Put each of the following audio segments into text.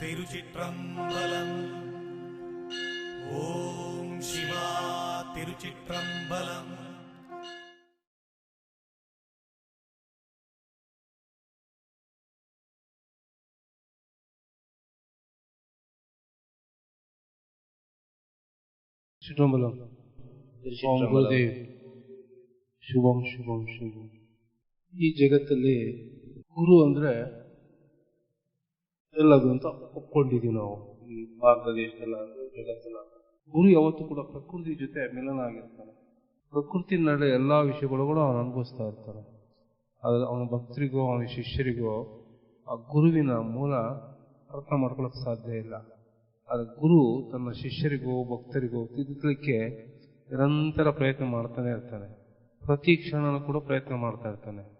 திருச்சிற்றம்பலம் ஓம் சிவா திருச்சிற்றம்பலம் ಚಿದಂಬರಂ ಓಂ ತಿರುಚಿಟ್ರಂಬಲಂ. ಗುರುದೇವ್ ಶುಭಂ ಶುಭಂ ಶುಭಂ ಈ ಜಗತ್ತಲ್ಲಿ ಗುರು ಅಂದ್ರೆ ಎಲ್ಲದು ಅಂತ ಒಪ್ಕೊಂಡಿದೀವಿ ನಾವು. ಈ ಭಾರತ ದೇಶದಲ್ಲ ಜಗತ್ತಲ್ಲ ಗುರು ಯಾವತ್ತೂ ಕೂಡ ಪ್ರಕೃತಿ ಜೊತೆ ಮಿಲನ ಆಗಿರ್ತಾನೆ. ಪ್ರಕೃತಿ ನಡೆ ಎಲ್ಲಾ ವಿಷಯಗಳು ಕೂಡ ಅವನು ಅನುಭವಿಸ್ತಾ ಇರ್ತಾನೆ. ಆದ್ರೆ ಅವನ ಭಕ್ತರಿಗೋ, ಅವನ ಶಿಷ್ಯರಿಗೋ, ಆ ಗುರುವಿನ ಮೂಲ ಅರ್ಥ ಮಾಡ್ಕೊಳಕ್ ಸಾಧ್ಯ ಇಲ್ಲ. ಆದ್ರೆ ಗುರು ತನ್ನ ಶಿಷ್ಯರಿಗೋ, ಭಕ್ತರಿಗೋ ತಿದ್ದಲಿಕ್ಕೆ ನಿರಂತರ ಪ್ರಯತ್ನ ಮಾಡ್ತಾನೆ ಇರ್ತಾನೆ. ಪ್ರತಿ ಕ್ಷಣನೂ ಕೂಡ ಪ್ರಯತ್ನ ಮಾಡ್ತಾ ಇರ್ತಾನೆ.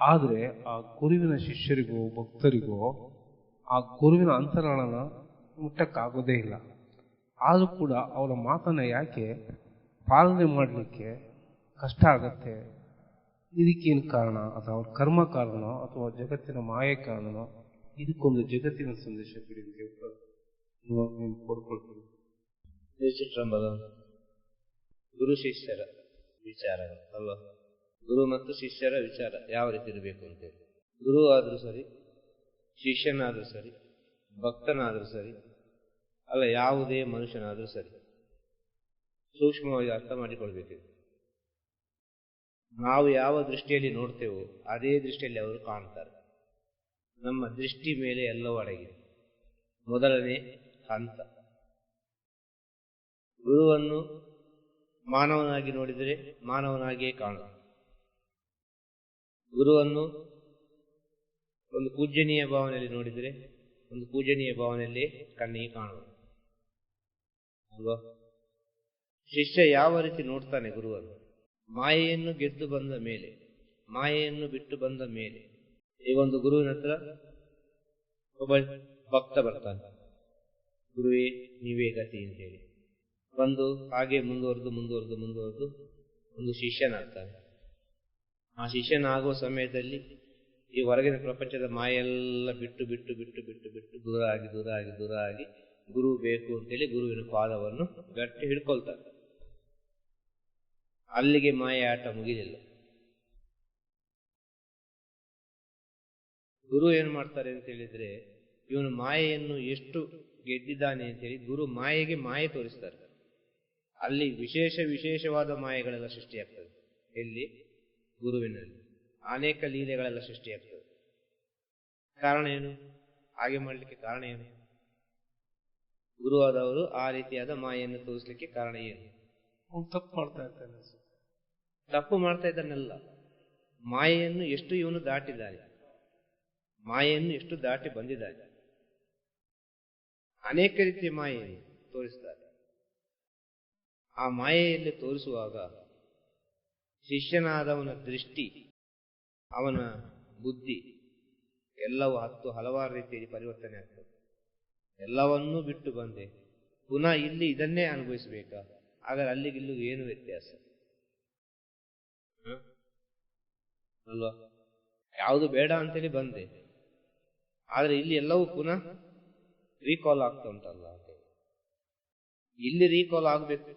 ಆದ್ರೆ ಆ ಗುರುವಿನ ಶಿಷ್ಯರಿಗೋ, ಭಕ್ತರಿಗೋ ಆ ಗುರುವಿನ ಅಂತರಾಳನ ಮುಟ್ಟಕ್ಕಾಗೋದೇ ಇಲ್ಲ. ಆದರೂ ಕೂಡ ಅವರ ಮಾತನ್ನು ಯಾಕೆ ಪಾಲನೆ ಮಾಡಲಿಕ್ಕೆ ಕಷ್ಟ ಆಗತ್ತೆ? ಇದಕ್ಕೇನು ಕಾರಣ? ಅಥವಾ ಅವ್ರ ಕರ್ಮ ಕಾರಣನೋ ಅಥವಾ ಜಗತ್ತಿನ ಮಾಯೆ ಕಾರಣನೋ? ಇದಕ್ಕೊಂದು ಜಗತ್ತಿನ ಸಂದೇಶ ಬಿಡಿ ಅಂತ ಗುರು ಶಿಷ್ಯರ ವಿಚಾರ ಅಲ್ವಾ? ಗುರು ಮತ್ತು ಶಿಷ್ಯರ ವಿಚಾರ ಯಾವ ರೀತಿ ಇರಬೇಕು ಅಂತೇಳಿ ಗುರು ಆದರೂ ಸರಿ ಶಿಷ್ಯನಾದ್ರೂ ಸರಿ, ಭಕ್ತನಾದ್ರೂ ಸರಿ, ಅಲ್ಲ ಯಾವುದೇ ಮನುಷ್ಯನಾದ್ರೂ ಸರಿ. ಸೂಕ್ಷ್ಮವಾಗಿ ಅರ್ಥ ಮಾಡಿಕೊಳ್ಬೇಕು ನಾವು ಯಾವ ದೃಷ್ಟಿಯಲ್ಲಿ ನೋಡ್ತೇವೋ ಅದೇ ದೃಷ್ಟಿಯಲ್ಲಿ ಅವರು ಕಾಣ್ತಾರೆ. ನಮ್ಮ ದೃಷ್ಟಿ ಮೇಲೆ ಎಲ್ಲವೂ ಅಡಗಿದೆ. ಮೊದಲನೇ ಹಂತ. ಗುರುವನ್ನು ಮಾನವನಾಗಿ ನೋಡಿದರೆ ಮಾನವನಾಗಿಯೇ ಕಾಣ ಗುರುವನ್ನು ಒಂದು ಪೂಜನೀಯ ಭಾವನೆಯಲ್ಲಿ ನೋಡಿದರೆ, ಒಂದು ಪೂಜನೀಯ ಭಾವನೆಯಲ್ಲಿ ಕಣ್ಣಿಗೆ ಕಾಣುವುದು. ಅಲ್ವಾ? ಶಿಷ್ಯ ಯಾವ ರೀತಿ ನೋಡ್ತಾನೆ ಗುರುವನ್ನು ಮಾಯೆಯನ್ನು ಗೆದ್ದು ಬಂದ ಮೇಲೆ, ಮಾಯೆಯನ್ನು ಬಿಟ್ಟು ಬಂದ ಮೇಲೆ, ಈ ಒಂದು ಗುರುವಿನ ಹತ್ರ ಒಬ್ಬ ಭಕ್ತ ಬರ್ತಾನೆ. ಗುರುವೇ, ನೀವೇ ಗತಿ ಅಂತೇಳಿ ಬಂದು ಹಾಗೆ ಮುಂದುವರೆದು ಮುಂದುವರೆದು ಮುಂದುವರೆದು ಒಂದು ಶಿಷ್ಯನಾಗ್ತಾನೆ. ಆ ಶಿಷ್ಯನಾಗುವ ಸಮಯದಲ್ಲಿ ಈ ಹೊರಗಿನ ಪ್ರಪಂಚದ ಮಾಯೆಲ್ಲ ಬಿಟ್ಟು ಬಿಟ್ಟು ಬಿಟ್ಟು ಬಿಟ್ಟು ಬಿಟ್ಟು ದೂರ ಆಗಿ ದೂರ ಆಗಿ ದೂರ ಆಗಿ ಗುರು ಬೇಕು ಅಂತೇಳಿ ಗುರುವಿನ ಪಾದವನ್ನು ಗಟ್ಟಿ ಹಿಡ್ಕೊಳ್ತಾರೆ. ಅಲ್ಲಿಗೆ ಮಾಯ ಆಟ ಮುಗಿದಿಲ್ಲ ಗುರು ಏನ್ ಮಾಡ್ತಾರೆ ಅಂತ ಹೇಳಿದ್ರೆ, ಇವನು ಮಾಯೆಯನ್ನು ಎಷ್ಟು ಗೆದ್ದಿದ್ದಾನೆ ಅಂತೇಳಿ ಗುರು ಮಾಯೆಗೆ ಮಾಯೆ ತೋರಿಸ್ತಾರೆ. ಅಲ್ಲಿ ವಿಶೇಷ ವಿಶೇಷವಾದ ಮಾಯೆಗಳೆಲ್ಲ ಸೃಷ್ಟಿಯಾಗ್ತದೆ. ಎಲ್ಲಿ? ಗುರುವಿನಲ್ಲಿ. ಅನೇಕ ಲೀಲೆಗಳೆಲ್ಲ ಸೃಷ್ಟಿಯಾಗ್ತದೆ. ಕಾರಣ ಏನು? ಹಾಗೆ ಮಾಡಲಿಕ್ಕೆ ಕಾರಣ ಏನು? ಗುರುವಾದವರು ಆ ರೀತಿಯಾದ ಮಾಯೆಯನ್ನು ತೋರಿಸ್ಲಿಕ್ಕೆ ಕಾರಣ ಏನು? ಅವ್ನು ತಪ್ಪು ಮಾಡ್ತಾ ಇರ್ತಾನೆ ತಪ್ಪು ಮಾಡ್ತಾ ಇದ್ದಾನೆಲ್ಲ. ಮಾಯೆಯನ್ನು ಎಷ್ಟು ಇವನು ದಾಟಿದ್ದಾನೆ? ಮಾಯೆಯನ್ನು ಎಷ್ಟು ದಾಟಿ ಬಂದಿದ್ದಾನೆ? ಅನೇಕ ರೀತಿಯ ಮಾಯೆಯನ್ನು ತೋರಿಸ್ತಾರೆ ಆ ಮಾಯೆಯಲ್ಲಿ ತೋರಿಸುವಾಗ ಶಿಷ್ಯನಾದವನ ದೃಷ್ಟಿ ಅವನ ಬುದ್ಧಿ ಎಲ್ಲವೂ ಹತ್ತು ಹಲವಾರು ರೀತಿಯಲ್ಲಿ ಪರಿವರ್ತನೆ ಆಗ್ತದೆ. ಎಲ್ಲವನ್ನೂ ಬಿಟ್ಟು ಬಂದೆ. ಪುನಃ ಇಲ್ಲಿ ಇದನ್ನೇ ಅನುಭವಿಸಬೇಕಾ? ಹಾಗಾದ್ರೆ ಅಲ್ಲಿಗಿಲ್ಲೂ ಏನು ವ್ಯತ್ಯಾಸ? ಅಲ್ವಾ? ಯಾವುದು ಬೇಡ ಅಂತೇಳಿ ಬಂದೆ. ಆದ್ರೆ ಇಲ್ಲಿ ಎಲ್ಲವೂ ಪುನಃ ರೀಕಾಲ್ ಆಗ್ತಾ ಉಂಟಲ್ಲ ಇಲ್ಲಿ ರೀಕಾಲ್ ಆಗ್ಬೇಕು.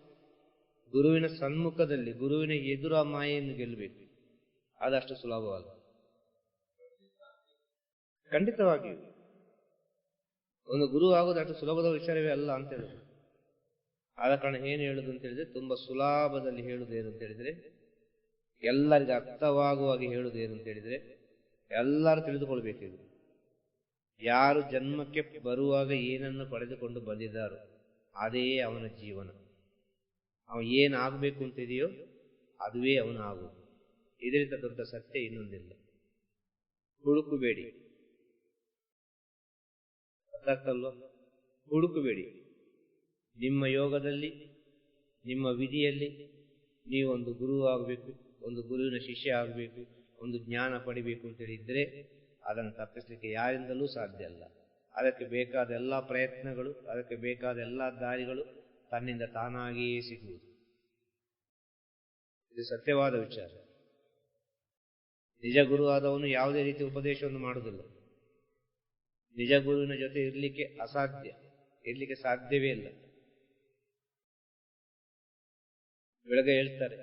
ಗುರುವಿನ ಸನ್ಮುಖದಲ್ಲಿ, ಗುರುವಿನ ಎದುರ ಮಾಯೆಯನ್ನು ಗೆಲ್ಲಬೇಕು. ಅದಷ್ಟು ಸುಲಭವಲ್ಲ. ಖಂಡಿತವಾಗಿಯೂ ಒಂದು ಗುರು ಆಗೋದು ಅಷ್ಟು ಸುಲಭದ ವಿಚಾರವೇ ಅಲ್ಲ ಅಂತ ಹೇಳಿದ್ರು ಆದ ಕಾರಣ ಏನು ಹೇಳುದು ಅಂತ ಹೇಳಿದ್ರೆ, ತುಂಬಾ ಸುಲಭದಲ್ಲಿ ಹೇಳುದು ಏನು ಅಂತ ಹೇಳಿದ್ರೆ, ಎಲ್ಲರಿಗೆ ಅರ್ಥವಾಗುವಾಗಿ ಹೇಳುದು ಏನು ಅಂತ ಹೇಳಿದ್ರೆ, ಎಲ್ಲರೂ ತಿಳಿದುಕೊಳ್ಬೇಕಿದೆ ಯಾರು ಜನ್ಮಕ್ಕೆ ಬರುವಾಗ ಏನನ್ನು ಪಡೆದುಕೊಂಡು ಬಂದಿದ್ದಾರೋ, ಅದೇ ಅವನ ಜೀವನ. ಅವ ಏನಾಗಬೇಕು ಅಂತಿದೆಯೋ ಅದುವೇ ಅವನು ಆಗುವುದು ಇದರಿಂದ ದೊಡ್ಡ ಸತ್ಯ ಇನ್ನೊಂದಿಲ್ಲ. ಹುಡುಕಬೇಡಿ. ಅದಕ್ಕಲ್ಲ ಹುಡುಕಬೇಡಿ. ನಿಮ್ಮ ಯೋಗದಲ್ಲಿ, ನಿಮ್ಮ ವಿಧಿಯಲ್ಲಿ ನೀವು ಒಂದು ಗುರು ಆಗಬೇಕು, ಒಂದು ಗುರುವಿನ ಶಿಷ್ಯ ಆಗಬೇಕು, ಒಂದು ಜ್ಞಾನ ಪಡಿಬೇಕು ಅಂತ ಹೇಳಿದ್ರೆ ಅದನ್ನು ತಪ್ಪಿಸಲಿಕ್ಕೆ ಯಾರಿಂದಲೂ ಸಾಧ್ಯ ಅಲ್ಲ. ಅದಕ್ಕೆ ಬೇಕಾದ ಎಲ್ಲ ಪ್ರಯತ್ನಗಳು, ಅದಕ್ಕೆ ಬೇಕಾದ ಎಲ್ಲ ದಾರಿಗಳು ತನ್ನಿಂದ ತಾನಾಗಿಯೇ ಸಿಗುವುದು. ಇದು ಸತ್ಯವಾದ ವಿಚಾರ. ನಿಜ ಗುರು ಆದವನು ಯಾವುದೇ ರೀತಿ ಉಪದೇಶವನ್ನು ಮಾಡುವುದಿಲ್ಲ. ನಿಜ ಗುರುವಿನ ಜೊತೆ ಇರಲಿಕ್ಕೆ ಅಸಾಧ್ಯ, ಇರ್ಲಿಕ್ಕೆ ಸಾಧ್ಯವೇ ಇಲ್ಲ. ಬೆಳಗ್ಗೆ ಹೇಳ್ತಾರೆ,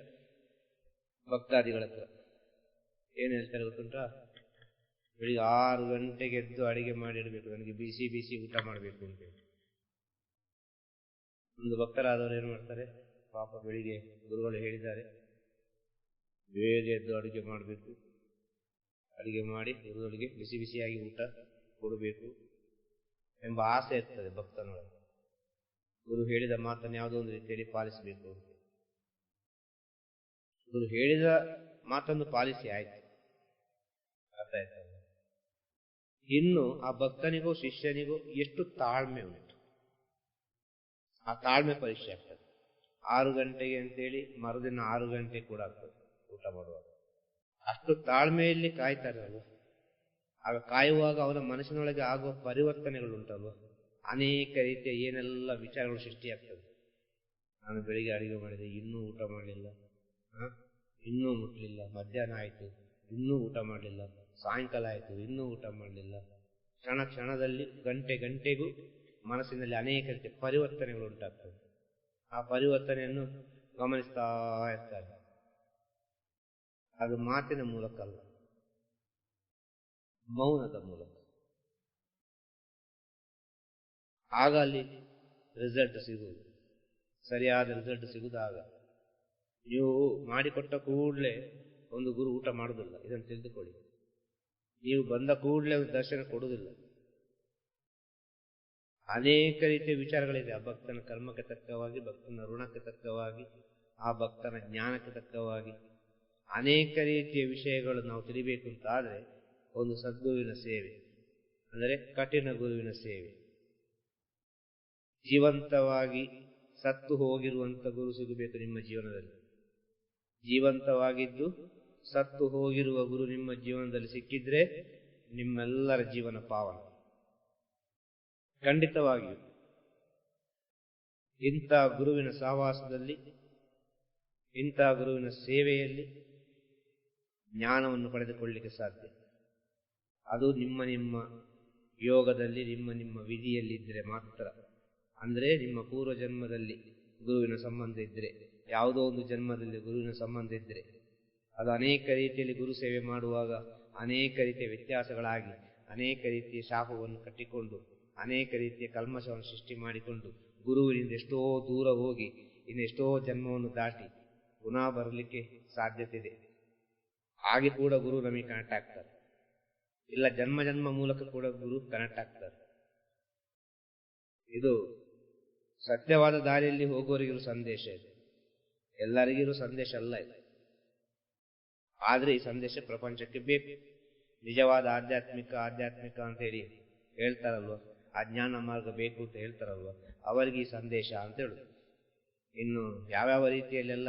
ಭಕ್ತಾದಿಗಳ ಹತ್ರ. ಏನು ಹೇಳ್ತಾರೆ ಗೊತ್ತುಂಟ? ಬೆಳಿಗ್ಗೆ ಆರು ಗಂಟೆಗೆ ಎದ್ದು ಅಡಿಗೆ ಮಾಡಿಡಬೇಕು ನನಗೆ ಬಿಸಿ ಬಿಸಿ ಊಟ ಮಾಡಬೇಕು ಅಂತೇಳಿ ಒಂದು ಭಕ್ತರಾದವರು ಏನು ಮಾಡ್ತಾರೆ? ಪಾಪ ಬೆಳಿಗ್ಗೆ ಗುರುಗಳು ಹೇಳಿದ್ದಾರೆ, ಬೇಗ ಎದ್ದು ಅಡುಗೆ ಮಾಡಬೇಕು. ಅಡುಗೆ ಮಾಡಿ ಗುರುಗಳಿಗೆ ಬಿಸಿ ಬಿಸಿಯಾಗಿ ಊಟ ಕೊಡಬೇಕು ಎಂಬ ಆಸೆ ಇರ್ತದೆ ಭಕ್ತನೊಳಗೆ. ಗುರು ಹೇಳಿದ ಮಾತನ್ನು ಯಾವುದೋ ಒಂದು ರೀತಿಯಲ್ಲಿ ಪಾಲಿಸಬೇಕು ಅಂತ. ಗುರು ಹೇಳಿದ ಮಾತನ್ನು ಪಾಲಿಸಿ ಆಯ್ತು. ಅರ್ಥ ಆಯ್ತಲ್ಲ ಇನ್ನು ಆ ಭಕ್ತನಿಗೂ ಶಿಷ್ಯನಿಗೂ ಎಷ್ಟು ತಾಳ್ಮೆ ಉಂಟು. ಆ ತಾಳ್ಮೆ ಪರೀಕ್ಷೆ ಆಗ್ತದೆ. ಆರು ಗಂಟೆಗೆ ಅಂತೇಳಿ ಮರುದಿನ ಆರು ಗಂಟೆ ಕೂಡ ಆಗ್ತದೆ ಊಟ ಮಾಡುವಾಗ. ಅಷ್ಟು ತಾಳ್ಮೆಯಲ್ಲಿ ಕಾಯ್ತಾರಲ್ವ ಆಗ ಕಾಯುವಾಗ ಅವನ ಮನಸ್ಸಿನೊಳಗೆ ಆಗುವ ಪರಿವರ್ತನೆಗಳು ಉಂಟಲ್ವ ಅನೇಕ ರೀತಿಯ ಏನೆಲ್ಲ ವಿಚಾರಗಳು ಸೃಷ್ಟಿಯಾಗ್ತದೆ ನಾನು ಬೆಳಿಗ್ಗೆ ಅಡಿಗೆ ಮಾಡಿದೆ, ಇನ್ನೂ ಊಟ ಮಾಡಲಿಲ್ಲ. ಇನ್ನೂ ಮುಟ್ಲಿಲ್ಲ. ಮಧ್ಯಾಹ್ನ ಆಯಿತು, ಇನ್ನೂ ಊಟ ಮಾಡಲಿಲ್ಲ. ಸಾಯಂಕಾಲ ಆಯಿತು, ಇನ್ನೂ ಊಟ ಮಾಡಲಿಲ್ಲ. ಕ್ಷಣ ಕ್ಷಣದಲ್ಲಿ, ಗಂಟೆ ಗಂಟೆಗೂ ಮನಸ್ಸಿನಲ್ಲಿ ಅನೇಕ ರೀತಿಯ ಪರಿವರ್ತನೆಗಳು ಉಂಟಾಗ್ತವೆ ಆ ಪರಿವರ್ತನೆಯನ್ನು ಗಮನಿಸ್ತಾ ಇರ್ತಾರೆ. ಅದು ಮಾತಿನ ಮೂಲಕ ಅಲ್ಲ. ಮೌನದ ಮೂಲಕ. ಆಗ ಅಲ್ಲಿ ರಿಸಲ್ಟ್ ಸಿಗುವುದು. ಸರಿಯಾದ ರಿಸಲ್ಟ್ ಸಿಗುದಾಗ ನೀವು ಮಾಡಿಕೊಟ್ಟ ಕೂಡಲೇ ಒಂದು ಗುರು ಊಟ ಮಾಡುವುದಿಲ್ಲ. ಇದನ್ನು ತಿಳಿದುಕೊಳ್ಳಿ. ನೀವು ಬಂದ ಕೂಡಲೇ ದರ್ಶನ ಕೊಡುವುದಿಲ್ಲ. ಅನೇಕ ರೀತಿಯ ವಿಚಾರಗಳಿದೆ. ಆ ಭಕ್ತನ ಕರ್ಮಕ್ಕೆ ತಕ್ಕವಾಗಿ, ಭಕ್ತನ ಋಣಕ್ಕೆ ತಕ್ಕವಾಗಿ, ಆ ಭಕ್ತನ ಜ್ಞಾನಕ್ಕೆ ತಕ್ಕವಾಗಿ. ಅನೇಕ ರೀತಿಯ ವಿಷಯಗಳು ನಾವು ತಿಳಿಬೇಕು ಅಂತ ಆದರೆ ಒಂದು ಸದ್ಗುರುವಿನ ಸೇವೆ, ಅಂದರೆ ಕಠಿಣ ಗುರುವಿನ ಸೇವೆ. ಜೀವಂತವಾಗಿ ಸತ್ತು ಹೋಗಿರುವಂತ ಗುರು ಸಿಗಬೇಕು ನಿಮ್ಮ ಜೀವನದಲ್ಲಿ. ಜೀವಂತವಾಗಿದ್ದು ಸತ್ತು ಹೋಗಿರುವ ಗುರು ನಿಮ್ಮ ಜೀವನದಲ್ಲಿ ಸಿಕ್ಕಿದ್ರೆ ನಿಮ್ಮೆಲ್ಲರ ಜೀವನ ಪಾವನ. ಖಂಡಿತವಾಗಿಯೂ. ಇಂಥ ಗುರುವಿನ ಸಹವಾಸದಲ್ಲಿ, ಇಂಥ ಗುರುವಿನ ಸೇವೆಯಲ್ಲಿ ಜ್ಞಾನವನ್ನು ಪಡೆದುಕೊಳ್ಳಿಕ್ಕೆ ಸಾಧ್ಯ. ಅದು ನಿಮ್ಮ ನಿಮ್ಮ ಯೋಗದಲ್ಲಿ, ನಿಮ್ಮ ನಿಮ್ಮ ವಿಧಿಯಲ್ಲಿದ್ದರೆ ಮಾತ್ರ. ಅಂದರೆ ನಿಮ್ಮ ಪೂರ್ವ ಜನ್ಮದಲ್ಲಿ ಗುರುವಿನ ಸಂಬಂಧ ಇದ್ದರೆ, ಯಾವುದೋ ಒಂದು ಜನ್ಮದಲ್ಲಿ ಗುರುವಿನ ಸಂಬಂಧ ಇದ್ದರೆ, ಅದು ಅನೇಕ ರೀತಿಯಲ್ಲಿ ಗುರು ಸೇವೆ ಮಾಡುವಾಗ ಅನೇಕ ರೀತಿಯ ವ್ಯತ್ಯಾಸಗಳಾಗಿ, ಅನೇಕ ರೀತಿಯ ಶಾಪವನ್ನು ಕಟ್ಟಿಕೊಂಡು, ಅನೇಕ ರೀತಿಯ ಕಲ್ಮಶವನ್ನು ಸೃಷ್ಟಿ ಮಾಡಿಕೊಂಡು, ಗುರುವಿನಿಂದ ಎಷ್ಟೋ ದೂರ ಹೋಗಿ, ಇನ್ನೆಷ್ಟೋ ಜನ್ಮವನ್ನು ದಾಟಿ ಪುನಃ ಬರಲಿಕ್ಕೆ ಸಾಧ್ಯತೆ ಇದೆ. ಹಾಗೆ ಕೂಡ ಗುರು ನಮಗೆ ಕನೆಕ್ಟ್ ಆಗ್ತಾರೆ ಇಲ್ಲ ಜನ್ಮ ಜನ್ಮ ಮೂಲಕ ಕೂಡ ಗುರು ಕನೆಕ್ಟ್ ಆಗ್ತಾರೆ ಇದು ಸತ್ಯವಾದ ದಾರಿಯಲ್ಲಿ ಹೋಗೋರಿಗಿರೋ ಸಂದೇಶ ಇದೆ. ಎಲ್ಲರಿಗಿರೋ ಸಂದೇಶ ಅಲ್ಲ ಇದು. ಆದ್ರೆ ಈ ಸಂದೇಶ ಪ್ರಪಂಚಕ್ಕೆ ಬೇಕು. ನಿಜವಾದ ಆಧ್ಯಾತ್ಮಿಕ ಆಧ್ಯಾತ್ಮಿಕ ಅಂತ ಹೇಳಿ ಹೇಳ್ತಾರಲ್ವ? ಆ ಜ್ಞಾನ ಮಾರ್ಗ ಬೇಕು ಅಂತ ಹೇಳ್ತಾರಲ್ವ? ಅವರಿಗೆ ಈ ಸಂದೇಶ ಅಂತ ಹೇಳುದು. ಇನ್ನು ಯಾವ್ಯಾವ ರೀತಿಯಲ್ಲೆಲ್ಲ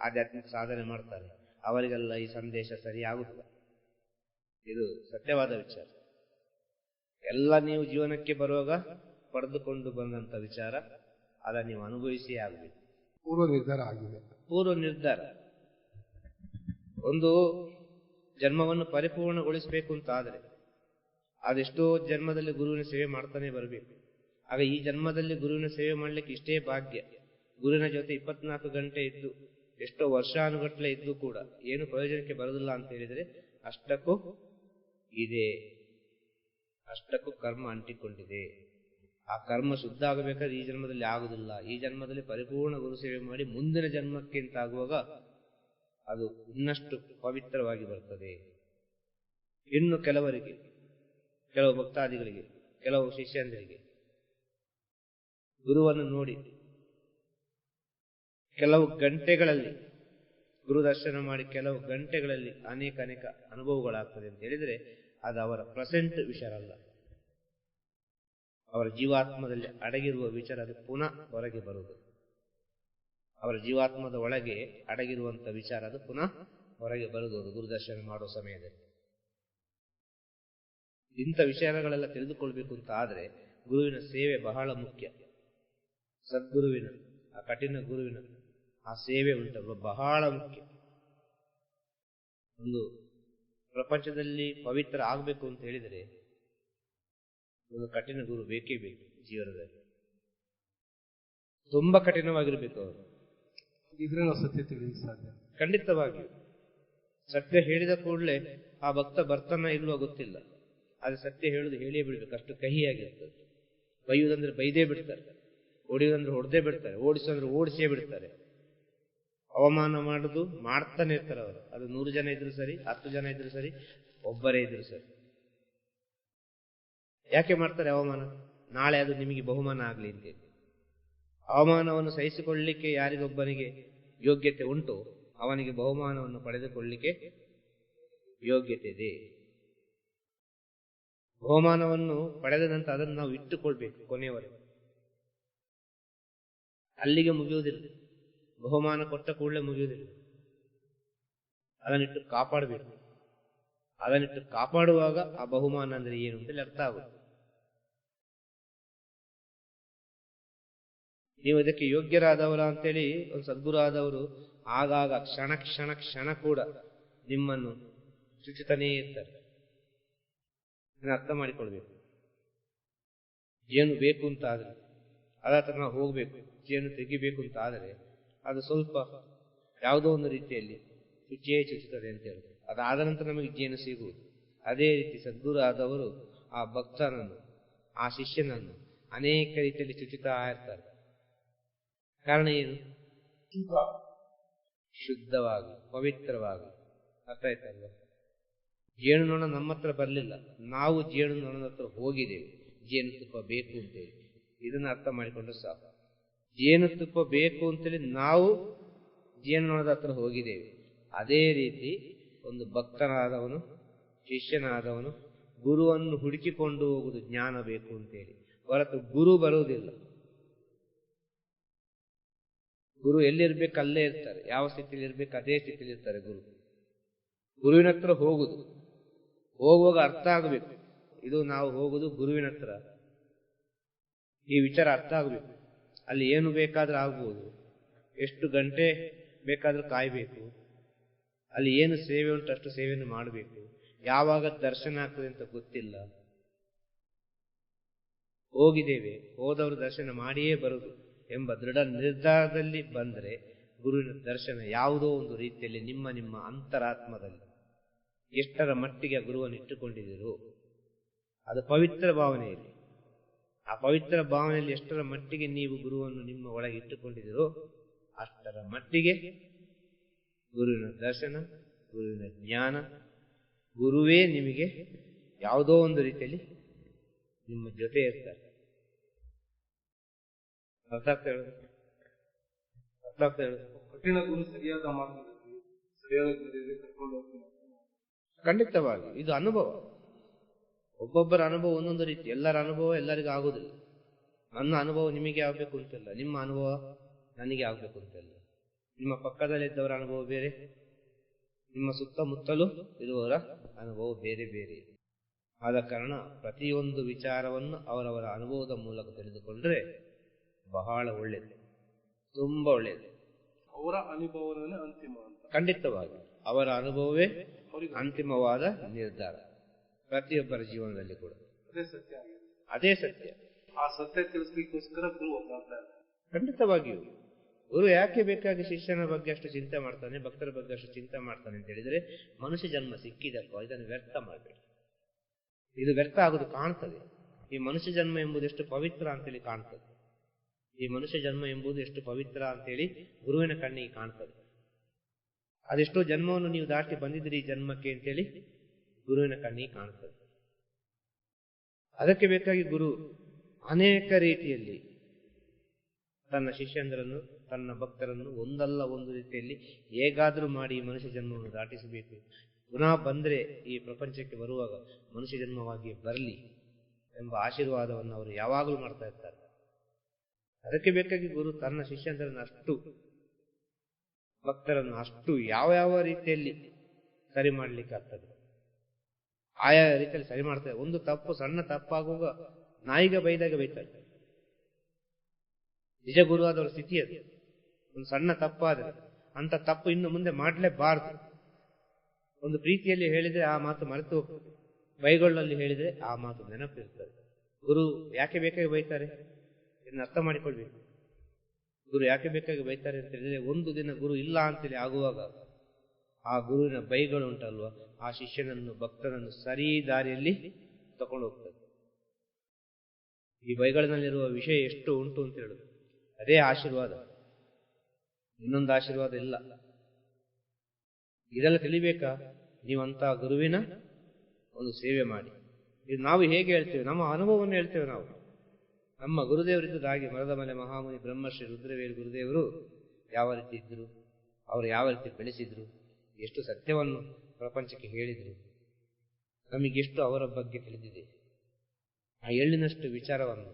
ಆಧ್ಯಾತ್ಮಿಕ ಸಾಧನೆ ಮಾಡ್ತಾರೆ? ಅವರಿಗೆಲ್ಲ ಈ ಸಂದೇಶ ಸರಿಯಾಗುತ್ತಿಲ್ಲ ಇದು ಸತ್ಯವಾದ ವಿಚಾರ. ಎಲ್ಲ ನೀವು ಜೀವನಕ್ಕೆ ಬರುವಾಗ ಪಡೆದುಕೊಂಡು ಬಂದಂತ ವಿಚಾರ ಅದ ನೀವು ಅನುಭವಿಸಿ ಆಗಬೇಕು. ಪೂರ್ವ ನಿರ್ಧಾರ ಆಗಿದೆ. ಪೂರ್ವ ನಿರ್ಧಾರ. ಒಂದು ಜನ್ಮವನ್ನು ಪರಿಪೂರ್ಣಗೊಳಿಸಬೇಕು ಅಂತ ಆದರೆ ಅದೆಷ್ಟೋ ಜನ್ಮದಲ್ಲಿ ಗುರುವಿನ ಸೇವೆ ಮಾಡ್ತಾನೆ ಬರಬೇಕು. ಆಗ ಈ ಜನ್ಮದಲ್ಲಿ ಗುರುವಿನ ಸೇವೆ ಮಾಡ್ಲಿಕ್ಕೆ ಇಷ್ಟೇ ಭಾಗ್ಯ. ಗುರುವಿನ ಜೊತೆ ಇಪ್ಪತ್ನಾಲ್ಕು ಗಂಟೆ ಇದ್ದು ಎಷ್ಟೋ ವರ್ಷಾನುಗಟ್ಟಲೆ ಇದ್ದು ಕೂಡ ಏನು ಪ್ರಯೋಜನಕ್ಕೆ ಬರೋದಿಲ್ಲ ಅಂತ ಹೇಳಿದರೆ ಅಷ್ಟಕ್ಕೂ ಇದೆ. ಅಷ್ಟಕ್ಕೂ ಕರ್ಮ ಅಂಟಿಕೊಂಡಿದೆ. ಆ ಕರ್ಮ ಶುದ್ಧ ಆಗಬೇಕಾದ್ರೆ ಈ ಜನ್ಮದಲ್ಲಿ ಆಗುದಿಲ್ಲ ಈ ಜನ್ಮದಲ್ಲಿ ಪರಿಪೂರ್ಣ ಗುರು ಸೇವೆ ಮಾಡಿ ಮುಂದಿನ ಜನ್ಮಕ್ಕೆ ಅಂತ ಅದು ಇನ್ನಷ್ಟು ಪವಿತ್ರವಾಗಿ ಬರ್ತದೆ ಇನ್ನು ಕೆಲವರಿಗೆ, ಕೆಲವು ಭಕ್ತಾದಿಗಳಿಗೆ, ಕೆಲವು ಶಿಷ್ಯಂದರಿಗೆ ಗುರುವನ್ನು ನೋಡಿ ಕೆಲವು ಗಂಟೆಗಳಲ್ಲಿ, ಗುರು ದರ್ಶನ ಮಾಡಿ ಕೆಲವು ಗಂಟೆಗಳಲ್ಲಿ ಅನೇಕ ಅನೇಕ ಅನುಭವಗಳಾಗ್ತದೆ ಅಂತ ಹೇಳಿದರೆ ಅದು ಅವರ ಪ್ರೆಸೆಂಟ್ ವಿಚಾರ ಅಲ್ಲ. ಅವರ ಜೀವಾತ್ಮದಲ್ಲಿ ಅಡಗಿರುವ ವಿಚಾರ ಅದು ಪುನಃ ಹೊರಗೆ ಬರುವುದು ಅವರ ಜೀವಾತ್ಮದ ಒಳಗೆ ಅಡಗಿರುವಂತ ವಿಚಾರ ಅದು ಪುನಃ ಹೊರಗೆ ಬರುವುದು ಗುರುದರ್ಶನ ಮಾಡುವ ಸಮಯದಲ್ಲಿ. ಇಂಥ ವಿಚಾರಗಳೆಲ್ಲ ತಿಳಿದುಕೊಳ್ಬೇಕು ಅಂತ ಆದ್ರೆ ಗುರುವಿನ ಸೇವೆ ಬಹಳ ಮುಖ್ಯ. ಸದ್ಗುರುವಿನ, ಆ ಕಠಿಣ ಗುರುವಿನ ಆ ಸೇವೆ ಉಂಟು. ಬಹಳ ಮುಖ್ಯ. ಒಂದು ಪ್ರಪಂಚದಲ್ಲಿ ಪವಿತ್ರ ಆಗಬೇಕು ಅಂತ ಹೇಳಿದರೆ ಒಂದು ಕಠಿಣ ಗುರು ಬೇಕೇ ಬೇಕು ಜೀವನದಲ್ಲಿ. ತುಂಬಾ ಕಠಿಣವಾಗಿರ್ಬೇಕು ಅವರು. ಇದ್ರೆ ಸತ್ಯ ತಿಳಿಯಲು ಸಾಧ್ಯ. ಖಂಡಿತವಾಗಿ. ಸತ್ಯ ಹೇಳಿದ ಕೂಡಲೇ ಆ ಭಕ್ತ ಬರ್ತಾನ ಇಲ್ವೋ ಗೊತ್ತಿಲ್ಲ. ಆದ್ರೆ ಸತ್ಯ ಹೇಳುದು ಹೇಳಿಯೇ ಬಿಡ್ಬೇಕು. ಅಷ್ಟು ಕಹಿಯಾಗಿರ್ತದೆ. ಬೈಯುವುದಂದ್ರೆ ಬೈದೇ ಬಿಡ್ತಾರೆ. ಹೊಡಿಯೋದಂದ್ರೆ ಹೊಡೆದೇ ಬಿಡ್ತಾರೆ. ಓಡಿಸೋದ್ರೆ ಓಡಿಸೇ ಬಿಡ್ತಾರೆ. ಅವಮಾನ ಮಾಡುದು ಮಾಡ್ತಾನೆ ಇರ್ತಾರೆ ಅವರು. ಅದು ನೂರು ಜನ ಇದ್ರು ಸರಿ, ಹತ್ತು ಜನ ಇದ್ರು ಸರಿ, ಒಬ್ಬರೇ ಇದ್ರು ಸರಿ. ಯಾಕೆ ಮಾಡ್ತಾರೆ ಅವಮಾನ? ನಾಳೆ ಅದು ನಿಮಗೆ ಬಹುಮಾನ ಆಗ್ಲಿ ಅಂತೇಳಿ ಅವಮಾನವನ್ನು ಸಹಿಸಿಕೊಳ್ಳಲಿಕ್ಕೆ ಯಾರಿಗೊಬ್ಬನಿಗೆ ಯೋಗ್ಯತೆ ಉಂಟು, ಅವನಿಗೆ ಬಹುಮಾನವನ್ನು ಪಡೆದುಕೊಳ್ಳಲಿಕ್ಕೆ ಯೋಗ್ಯತೆ ಇದೆ. ಬಹುಮಾನವನ್ನು ಪಡೆದ ನಂತರ ಅದನ್ನು ನಾವು ಇಟ್ಟುಕೊಳ್ಬೇಕು ಕೊನೆಯವರೆಗೆ. ಅಲ್ಲಿಗೆ ಮುಗಿಯುವುದಿಲ್ಲ. ಬಹುಮಾನ ಕೊಟ್ಟ ಕೂಡಲೇ ಮುಗಿಯುವುದಿಲ್ಲ. ಅದನ್ನಿಟ್ಟು ಕಾಪಾಡಬೇಕು. ಅದನ್ನಿಟ್ಟು ಕಾಪಾಡುವಾಗ ಆ ಬಹುಮಾನ ಅಂದ್ರೆ ಏನು ಅಂತೇಳಿ ಅರ್ಥ ಆಗುತ್ತೆ ನೀವು ಇದಕ್ಕೆ ಯೋಗ್ಯರಾದವರ ಅಂತೇಳಿ ಒಂದು ಸದ್ಗುರು ಆದವರು ಆಗಾಗ ಕ್ಷಣ ಕ್ಷಣ ಕ್ಷಣ ಕೂಡ ನಿಮ್ಮನ್ನು ಶುಚಿತನೇ ಇರ್ತಾರೆ. ಅರ್ಥ ಮಾಡಿಕೊಳ್ಬೇಕು. ಏನು ಬೇಕು ಅಂತ ಆದ್ರೆ ಅದತ್ರ ನಾವು ಹೋಗ್ಬೇಕು ಜೇನು ತೆಗಿಬೇಕು ಅಂತ ಆದರೆ ಅದು ಸ್ವಲ್ಪ ಯಾವುದೋ ಒಂದು ರೀತಿಯಲ್ಲಿ ಶುಚಿಯೇ ಚುಚ್ಚುತ್ತದೆ ಅಂತ ಹೇಳುದು ಅದಾದ ನಂತರ ನಮಗೆ ಜೇನು ಸಿಗುವುದು. ಅದೇ ರೀತಿ ಸದ್ಗುರು ಆದವರು ಆ ಭಕ್ತನನ್ನು ಆ ಶಿಷ್ಯನನ್ನು ಅನೇಕ ರೀತಿಯಲ್ಲಿ ಚುಚ್ಚುತ್ತಾ ಇರ್ತಾರೆ. ಕಾರಣ ಏನು? ಶುದ್ಧವಾಗಿ ಪವಿತ್ರವಾಗಿ ಅರ್ಥ ಆಯ್ತಲ್ವ ಜೇನುನೊಣ ನಮ್ಮ ಹತ್ರ ಬರಲಿಲ್ಲ. ನಾವು ಜೇನುನೊಣದ ಹತ್ರ ಹೋಗಿದ್ದೇವೆ. ಜೇನು ತುಪ್ಪ ಬೇಕು ಅಂತೇಳಿ. ಇದನ್ನ ಅರ್ಥ ಮಾಡಿಕೊಂಡ್ರೆ ಸಾಕು. ಜೇನುತುಪ್ಪ ಬೇಕು ಅಂತೇಳಿ ನಾವು ಜೇನುನೊಣದ ಹತ್ರ ಹೋಗಿದ್ದೇವೆ. ಅದೇ ರೀತಿ ಒಂದು ಭಕ್ತನಾದವನು, ಶಿಷ್ಯನಾದವನು ಗುರುವನ್ನು ಹುಡುಕಿಕೊಂಡು ಹೋಗುವುದು ಜ್ಞಾನ ಬೇಕು ಅಂತೇಳಿ. ಹೊರತು ಗುರು ಬರುವುದಿಲ್ಲ. ಗುರು ಎಲ್ಲಿರ್ಬೇಕು ಅಲ್ಲೇ ಇರ್ತಾರೆ. ಯಾವ ಸ್ಥಿತಿಯಲ್ಲಿ ಇರ್ಬೇಕು ಅದೇ ಸ್ಥಿತಿಯಲ್ಲಿ ಇರ್ತಾರೆ ಗುರು. ಗುರುವಿನ ಹತ್ರ ಹೋಗುದು. ಹೋಗುವಾಗ ಅರ್ಥ ಆಗಬೇಕು. ಇದು ನಾವು ಹೋಗುದು ಗುರುವಿನ ಹತ್ರ. ಈ ವಿಚಾರ ಅರ್ಥ ಆಗಬೇಕು. ಅಲ್ಲಿ ಏನು ಬೇಕಾದ್ರೂ ಆಗ್ಬೋದು. ಎಷ್ಟು ಗಂಟೆ ಬೇಕಾದರೂ ಕಾಯಬೇಕು. ಅಲ್ಲಿ ಏನು ಸೇವೆ ಉಂಟು ಅಷ್ಟು ಸೇವೆಯನ್ನು ಮಾಡಬೇಕು. ಯಾವಾಗ ದರ್ಶನ ಆಗ್ತದೆ ಅಂತ ಗೊತ್ತಿಲ್ಲ. ಹೋಗಿದ್ದೇವೆ. ಹೋದವರು ದರ್ಶನ ಮಾಡಿಯೇ ಬರುದು ಎಂಬ ದೃಢ ನಿರ್ಧಾರದಲ್ಲಿ ಬಂದರೆ ಗುರುವಿನ ದರ್ಶನ ಯಾವುದೋ ಒಂದು ರೀತಿಯಲ್ಲಿ ನಿಮ್ಮ ನಿಮ್ಮ ಅಂತರಾತ್ಮದಲ್ಲಿ. ಎಷ್ಟರ ಮಟ್ಟಿಗೆ ಗುರುವನ್ನು ಇಟ್ಟುಕೊಂಡಿದ್ದೀರೋ, ಅದು ಪವಿತ್ರ ಭಾವನೆಯಲ್ಲಿ. ಆ ಪವಿತ್ರ ಭಾವನೆಯಲ್ಲಿ ಎಷ್ಟರ ಮಟ್ಟಿಗೆ ನೀವು ಗುರುವನ್ನು ನಿಮ್ಮ ಒಳಗೆ ಇಟ್ಟುಕೊಂಡಿದ್ದೀರೋ ಅಷ್ಟರ ಮಟ್ಟಿಗೆ ಗುರುವಿನ ದರ್ಶನ ಗುರುವಿನ ಜ್ಞಾನ ಗುರುವೇ ನಿಮಗೆ ಯಾವುದೋ ಒಂದು ರೀತಿಯಲ್ಲಿ ನಿಮ್ಮ ಜೊತೆ ಇರ್ತಾರೆ. ಅರ್ಥ ಆಗ್ತಾ ಹೇಳೋದು? ಅರ್ಥ ಆಗ್ತಾ ಕಠಿಣ ಗುರು ಸರಿಯಾದ ಮಾರ್ಗದಲ್ಲಿ ಸರಿಯಾದ ಕರ್ಕೊಂಡು ಖಂಡಿತವಾಗಿ ಇದು ಅನುಭವ. ಒಬ್ಬೊಬ್ಬರ ಅನುಭವ ಒಂದೊಂದು ರೀತಿ. ಎಲ್ಲರ ಅನುಭವ ಎಲ್ಲರಿಗೂ ಆಗುದಿಲ್ಲ ನನ್ನ ಅನುಭವ ನಿಮಗೆ ಆಗ್ಬೇಕು ಅಂತಿಲ್ಲ. ನಿಮ್ಮ ಅನುಭವ ನನಗೆ ಆಗ್ಬೇಕು ಅಂತಿಲ್ಲ. ನಿಮ್ಮ ಪಕ್ಕದಲ್ಲಿದ್ದವರ ಅನುಭವ ಬೇರೆ ನಿಮ್ಮ ಸುತ್ತಮುತ್ತಲು ಇರುವವರ ಅನುಭವ ಬೇರೆ ಬೇರೆ. ಆದ ಕಾರಣ ಪ್ರತಿಯೊಂದು ವಿಚಾರವನ್ನು ಅವರವರ ಅನುಭವದ ಮೂಲಕ ತಿಳಿದುಕೊಂಡ್ರೆ ಬಹಳ ಒಳ್ಳೆಯದು ತುಂಬಾ ಒಳ್ಳೆಯದು ಅವರ ಅನುಭವನೇ ಅಂತಿಮ ಅಂತ. ಖಂಡಿತವಾಗಿ. ಅವರ ಅನುಭವವೇ ಅವರಿಗೆ ಅಂತಿಮವಾದ ನಿರ್ಧಾರ. ಪ್ರತಿಯೊಬ್ಬರ ಜೀವನದಲ್ಲಿ ಕೂಡ. ಅದೇ ಸತ್ಯ. ಅದೇ ಸತ್ಯ. ಆ ಸತ್ಯ ತಿಳಿಸ್ಲಿಕ್ಕೋಸ್ಕರ ಗುರು ಖಂಡಿತವಾಗಿಯೂ. ಗುರು ಯಾಕೆ ಬೇಕಾಗಿ ಶಿಷ್ಯನ ಬಗ್ಗೆ ಅಷ್ಟು ಚಿಂತೆ ಮಾಡ್ತಾನೆ ಭಕ್ತರ ಬಗ್ಗೆ ಅಷ್ಟು ಚಿಂತೆ ಮಾಡ್ತಾನೆ ಅಂತ ಹೇಳಿದ್ರೆ ಮನುಷ್ಯ ಜನ್ಮ ಸಿಕ್ಕಿದಪ್ಪ ಇದನ್ನು ವ್ಯರ್ಥ ಮಾಡಬೇಡಿ ಇದು ವ್ಯರ್ಥ ಆಗುದು ಕಾಣ್ತದೆ. ಈ ಮನುಷ್ಯ ಜನ್ಮ ಎಂಬುದು ಎಷ್ಟು ಪವಿತ್ರ ಅಂತೇಳಿ ಕಾಣ್ತದೆ. ಈ ಮನುಷ್ಯ ಜನ್ಮ ಎಂಬುದು ಎಷ್ಟು ಪವಿತ್ರ ಅಂತೇಳಿ ಗುರುವಿನ ಕಣ್ಣಿಗೆ ಕಾಣ್ತದೆ. ಅದೆಷ್ಟೋ ಜನ್ಮವನ್ನು ನೀವು ದಾಟಿ ಬಂದಿದ್ರಿ ಈ ಜನ್ಮಕ್ಕೆ ಅಂತೇಳಿ ಗುರುವಿನ ಕಣ್ಣಿಗೆ ಕಾಣ್ತದೆ. ಅದಕ್ಕೆ ಬೇಕಾಗಿ ಗುರು ಅನೇಕ ರೀತಿಯಲ್ಲಿ ತನ್ನ ಶಿಷ್ಯಂದರನ್ನು, ತನ್ನ ಭಕ್ತರನ್ನು ಒಂದಲ್ಲ ಒಂದು ರೀತಿಯಲ್ಲಿ ಹೇಗಾದರೂ ಮಾಡಿ ಮನುಷ್ಯ ಜನ್ಮವನ್ನು ದಾಟಿಸಬೇಕು. ಪುನಃ ಬಂದರೆ ಈ ಪ್ರಪಂಚಕ್ಕೆ ಬರುವಾಗ ಮನುಷ್ಯ ಜನ್ಮವಾಗಿ ಬರಲಿ ಎಂಬ ಆಶೀರ್ವಾದವನ್ನು ಅವರು ಯಾವಾಗಲೂ ಮಾಡ್ತಾ ಇರ್ತಾರೆ. ಅದಕ್ಕೆ ಬೇಕಾಗಿ ಗುರು ತನ್ನ ಶಿಷ್ಯಂದರನ್ನು ಅಷ್ಟು, ಭಕ್ತರನ್ನು ಅಷ್ಟು ಯಾವ ಯಾವ ರೀತಿಯಲ್ಲಿ ಸರಿ ಮಾಡ್ಲಿಕ್ಕೆ ಆಗ್ತದೆ ಆಯಾ ರೀತಿಯಲ್ಲಿ ಸರಿ ಮಾಡ್ತಾರೆ. ಒಂದು ತಪ್ಪು ಸಣ್ಣ ತಪ್ಪಾಗುವಾಗ ನಾಯಿಗ ಬೈದಾಗ ಬೈತಾರೆ. ನಿಜ ಗುರುವಾದವರ ಸ್ಥಿತಿ ಅದು. ಒಂದು ಸಣ್ಣ ತಪ್ಪಾದ್ರೆ ಅಂತ ತಪ್ಪು ಇನ್ನು ಮುಂದೆ ಮಾಡಲೇಬಾರದು. ಒಂದು ಪ್ರೀತಿಯಲ್ಲಿ ಹೇಳಿದ್ರೆ ಆ ಮಾತು ಮರೆತು ಹೋಗ್ತದೆ. ಹೇಳಿದ್ರೆ ಆ ಮಾತು ನೆನಪಿರ್ತದೆ. ಗುರು ಯಾಕೆ ಬೇಕಾಗಿ ಬೈತಾರೆ? ಇದನ್ನ ಅರ್ಥ ಮಾಡಿಕೊಳ್ಬೇಕು. ಗುರು ಯಾಕೆ ಬೇಕಾಗಿ ಬೈತಾರೆ ಅಂತ ಹೇಳಿದ್ರೆ ಒಂದು ದಿನ ಗುರು ಇಲ್ಲ ಅಂತೇಳಿ ಆಗುವಾಗ ಆ ಗುರುವಿನ ಬೈಗಳು ಉಂಟಲ್ವ? ಆ ಶಿಷ್ಯನನ್ನು, ಭಕ್ತನನ್ನು ಸರಿ ದಾರಿಯಲ್ಲಿ ತಕೊಂಡು ಹೋಗ್ತದೆ ಈ ಬೈಗಳಿನಲ್ಲಿರುವ ವಿಷಯ ಎಷ್ಟು ಉಂಟು ಅಂತ ಹೇಳುದು. ಅದೇ ಆಶೀರ್ವಾದ. ಇನ್ನೊಂದು ಆಶೀರ್ವಾದ ಇಲ್ಲ. ಇದೆಲ್ಲ ತಿಳಿಬೇಕಾ? ನೀವಂತ ಗುರುವಿನ ಒಂದು ಸೇವೆ ಮಾಡಿ. ಇದು ನಾವು ಹೇಗೆ ಹೇಳ್ತೇವೆ? ನಮ್ಮ ಅನುಭವವನ್ನು ಹೇಳ್ತೇವೆ ನಾವು. ನಮ್ಮ ಗುರುದೇವರಿದ್ದದ್ದು ಹಾಗೆ. ಮರದ ಮನೆ ಮಹಾಮುನಿ ಬ್ರಹ್ಮಶ್ರೀ ರುದ್ರವೇಲ್ ಗುರುದೇವರು ಯಾವ ರೀತಿ ಇದ್ರು ಅವರು ಯಾವ ರೀತಿ ಬೆಳೆಸಿದ್ರು? ಎಷ್ಟು ಸತ್ಯವನ್ನು ಪ್ರಪಂಚಕ್ಕೆ ಹೇಳಿದರು, ನಮಗೆಷ್ಟು ಅವರ ಬಗ್ಗೆ ತಿಳಿದಿದೆ. ಆ ಎಳ್ಳಿನಷ್ಟು ವಿಚಾರವನ್ನು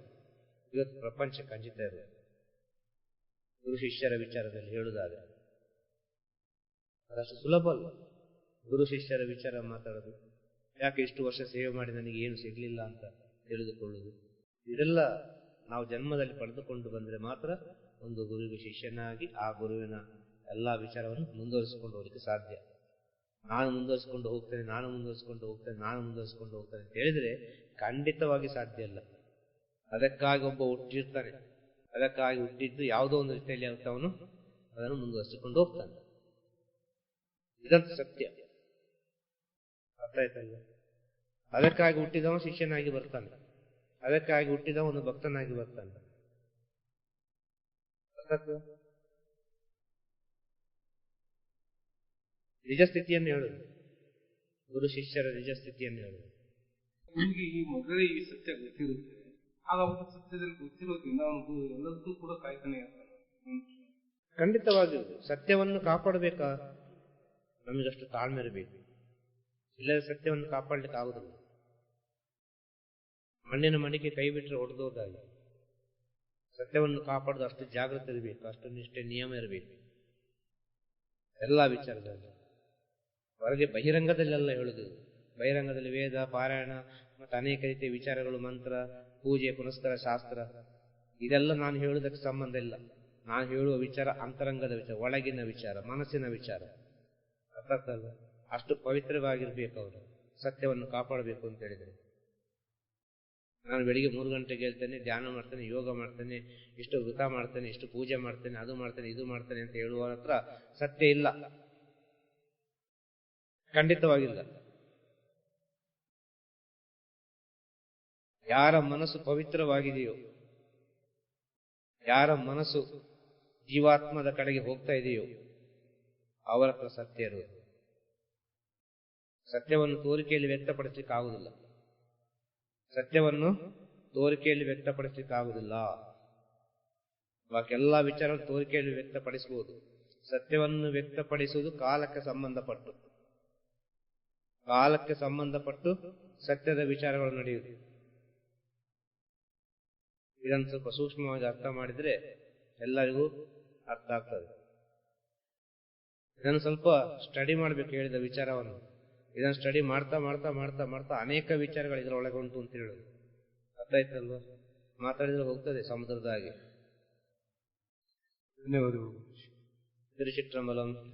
ಇವತ್ತು ಪ್ರಪಂಚ ಹಂಚುತ್ತಾ ಇದೆ. ಗುರು ಶಿಷ್ಯರ ವಿಚಾರದಲ್ಲಿ ಹೇಳುವುದಾದರೆ, ಅದಷ್ಟು ಸುಲಭ ಅಲ್ಲ. ಗುರು ಶಿಷ್ಯರ ವಿಚಾರ ಮಾತಾಡೋದು, ಯಾಕೆ ಇಷ್ಟು ವರ್ಷ ಸೇವೆ ಮಾಡಿ ನನಗೆ ಏನು ಸಿಗಲಿಲ್ಲ ಅಂತ ತಿಳಿದುಕೊಳ್ಳುವುದು. ಇದೆಲ್ಲ ನಾವು ಜನ್ಮದಲ್ಲಿ ಪಡೆದುಕೊಂಡು ಬಂದರೆ ಮಾತ್ರ ಒಂದು ಗುರುವಿಗೆ ಶಿಷ್ಯನಾಗಿ ಆ ಗುರುವಿನ ಎಲ್ಲಾ ವಿಚಾರವನ್ನು ಮುಂದುವರಿಸಿಕೊಂಡು ಹೋಗಲಿಕ್ಕೆ ಸಾಧ್ಯ. ನಾನು ಮುಂದುವರಿಸಿಕೊಂಡು ಹೋಗ್ತೇನೆ, ನಾನು ಮುಂದುವರಿಸಿಕೊಂಡು ಹೋಗ್ತೇನೆ, ನಾನು ಮುಂದುವರಿಸಿಕೊಂಡು ಹೋಗ್ತೇನೆ ಅಂತ ಹೇಳಿದ್ರೆ ಖಂಡಿತವಾಗಿ ಸಾಧ್ಯ ಇಲ್ಲ. ಅದಕ್ಕಾಗಿ ಒಬ್ಬ ಹುಟ್ಟಿರ್ತಾನೆ. ಅದಕ್ಕಾಗಿ ಹುಟ್ಟಿದ್ದು ಯಾವುದೋ ಒಂದು ರೀತಿಯಲ್ಲಿ ಅವನು ಅದನ್ನು ಮುಂದುವರಿಸಿಕೊಂಡು ಹೋಗ್ತಾನೆ. ಇದಂತ ಸತ್ಯ. ಅರ್ಥ ಆಯ್ತಲ್ಲ ಅದಕ್ಕಾಗಿ ಹುಟ್ಟಿದವ ಶಿಷ್ಯನಾಗಿ ಬರ್ತಾನೆ. ಅದಕ್ಕಾಗಿ ಹುಟ್ಟಿದವ ಒಂದು ಭಕ್ತನಾಗಿ ಬರ್ತಾನೆ. ನಿಜ ಸ್ಥಿತಿಯನ್ನು ಹೇಳುದು. ಗುರು ಶಿಷ್ಯರ ನಿಜ ಸ್ಥಿತಿಯನ್ನು ಹೇಳುದು. ನಮಗೆ ಈ ಮೊದಲೇ ಈ ಸತ್ಯ ಗೊತ್ತಿರುತ್ತೆ. ಆಗ ಅವನು ಸತ್ಯದಲ್ಲಿ ಗೊತ್ತಿರೋದ್ರಿಂದ ಅವನು ಎಲ್ಲದಕ್ಕೂ ಕೂಡ ಕಾಯ್ತಾನೆ ಇರ್ತಾನೆ. ಖಂಡಿತವಾಗಿರುವುದು. ಸತ್ಯವನ್ನು ಕಾಪಾಡಬೇಕಾ? ನಮಗಷ್ಟು ತಾಳ್ಮೆ ಇರಬೇಕು ಇಲ್ಲದೆ ಸತ್ಯವನ್ನು ಕಾಪಾಡಲಿಕ್ಕೆ ಆಗುದಿಲ್ಲ. ಮಣ್ಣಿನ ಮಣಿಗೆ ಕೈ ಬಿಟ್ಟರೆ ಒಡೆದೋದಾಗಿ. ಸತ್ಯವನ್ನು ಕಾಪಾಡೋದು ಅಷ್ಟು ಜಾಗೃತಿ ಇರಬೇಕು ಅಷ್ಟು ನಿಷ್ಠೆ ನಿಯಮ ಇರಬೇಕು. ಎಲ್ಲಾ ವಿಚಾರದಲ್ಲಿ. ಹೊರಗೆ ಬಹಿರಂಗದಲ್ಲೆಲ್ಲ ಹೇಳುದು. ಬಹಿರಂಗದಲ್ಲಿ ವೇದ, ಪಾರಾಯಣ, ಮತ್ತು ಅನೇಕ ರೀತಿಯ ವಿಚಾರಗಳು, ಮಂತ್ರ, ಪೂಜೆ, ಪುನಸ್ಕಾರ, ಶಾಸ್ತ್ರ. ಇದೆಲ್ಲ ನಾನು ಹೇಳುವುದಕ್ಕೆ ಸಂಬಂಧ ಇಲ್ಲ. ನಾನು ಹೇಳುವ ವಿಚಾರ ಅಂತರಂಗದ ವಿಚಾರ, ಒಳಗಿನ ವಿಚಾರ, ಮನಸ್ಸಿನ ವಿಚಾರ. ಅರ್ಥಲ್ಲ ಅಷ್ಟು ಪವಿತ್ರವಾಗಿರ್ಬೇಕು ಅವರು. ಸತ್ಯವನ್ನು ಕಾಪಾಡಬೇಕು ಅಂತ ಹೇಳಿದರೆ. ನಾನು ಬೆಳಿಗ್ಗೆ ಮೂರು ಗಂಟೆಗೆ ಹೇಳ್ತೇನೆ, ಧ್ಯಾನ ಮಾಡ್ತೇನೆ, ಯೋಗ ಮಾಡ್ತೇನೆ, ಇಷ್ಟು ವೃತ ಮಾಡ್ತೇನೆ, ಇಷ್ಟು ಪೂಜೆ ಮಾಡ್ತೇನೆ, ಅದು ಮಾಡ್ತೇನೆ, ಇದು ಮಾಡ್ತೇನೆ ಅಂತ ಹೇಳುವ ಹತ್ರ ಸತ್ಯ ಇಲ್ಲ. ಖಂಡಿತವಾಗಿಲ್ಲ. ಯಾರ ಮನಸ್ಸು ಪವಿತ್ರವಾಗಿದೆಯೋ, ಯಾರ ಮನಸ್ಸು ಜೀವಾತ್ಮದ ಕಡೆಗೆ ಹೋಗ್ತಾ ಇದೆಯೋ, ಅವರ ಹತ್ರ ಸತ್ಯ ಇರುವುದು ಸತ್ಯವನ್ನು ತೋರಿಕೆಯಲ್ಲಿ ವ್ಯಕ್ತಪಡಿಸಲಿಕ್ಕಾಗುವುದಿಲ್ಲ ಸತ್ಯವನ್ನು ತೋರಿಕೆಯಲ್ಲಿ ವ್ಯಕ್ತಪಡಿಸಲಿಕ್ಕಾಗುವುದಿಲ್ಲ ಬಾಕೆಲ್ಲ ವಿಚಾರ ತೋರಿಕೆಯಲ್ಲಿ ವ್ಯಕ್ತಪಡಿಸಬಹುದು ಸತ್ಯವನ್ನು ವ್ಯಕ್ತಪಡಿಸುವುದು ಕಾಲಕ್ಕೆ ಸಂಬಂಧಪಟ್ಟು. ಕಾಲಕ್ಕೆ ಸಂಬಂಧಪಟ್ಟು ಸತ್ಯದ ವಿಚಾರಗಳು ನಡೆಯುವುದು. ಇದನ್ನು ಸ್ವಲ್ಪ ಸೂಕ್ಷ್ಮವಾಗಿ ಅರ್ಥ ಮಾಡಿದ್ರೆ ಎಲ್ಲರಿಗೂ ಅರ್ಥ ಆಗ್ತದೆ. ಇದನ್ನು ಸ್ವಲ್ಪ ಸ್ಟಡಿ ಮಾಡಬೇಕು ಹೇಳಿದ ವಿಚಾರವನ್ನು. ಇದನ್ನು ಸ್ಟಡಿ ಮಾಡ್ತಾ ಮಾಡ್ತಾ ಮಾಡ್ತಾ ಮಾಡ್ತಾ ಅನೇಕ ವಿಚಾರಗಳು ಇದರ ಉಂಟು ಅಂತ ಹೇಳೋದು. ಅರ್ಥ ಆಯ್ತಲ್ವ ಮಾತಾಡಿದ್ರೆ ಹೋಗ್ತದೆ ಸಮುದ್ರದ ಹಾಗೆ ಧನ್ಯವಾದಗಳು ತಿರುಚಿಟ್ರಂಬಲಂ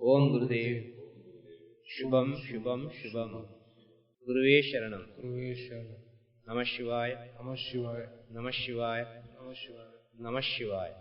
ಓಂ ಗುರುದೇವ್. शुभम शुभम शुभम गुरुवे शरण। गुरुवे शरणम नमः शिवाय। नमः शिवाय। नमः शिवाय। नमः शिवाय। नमः शिवाय।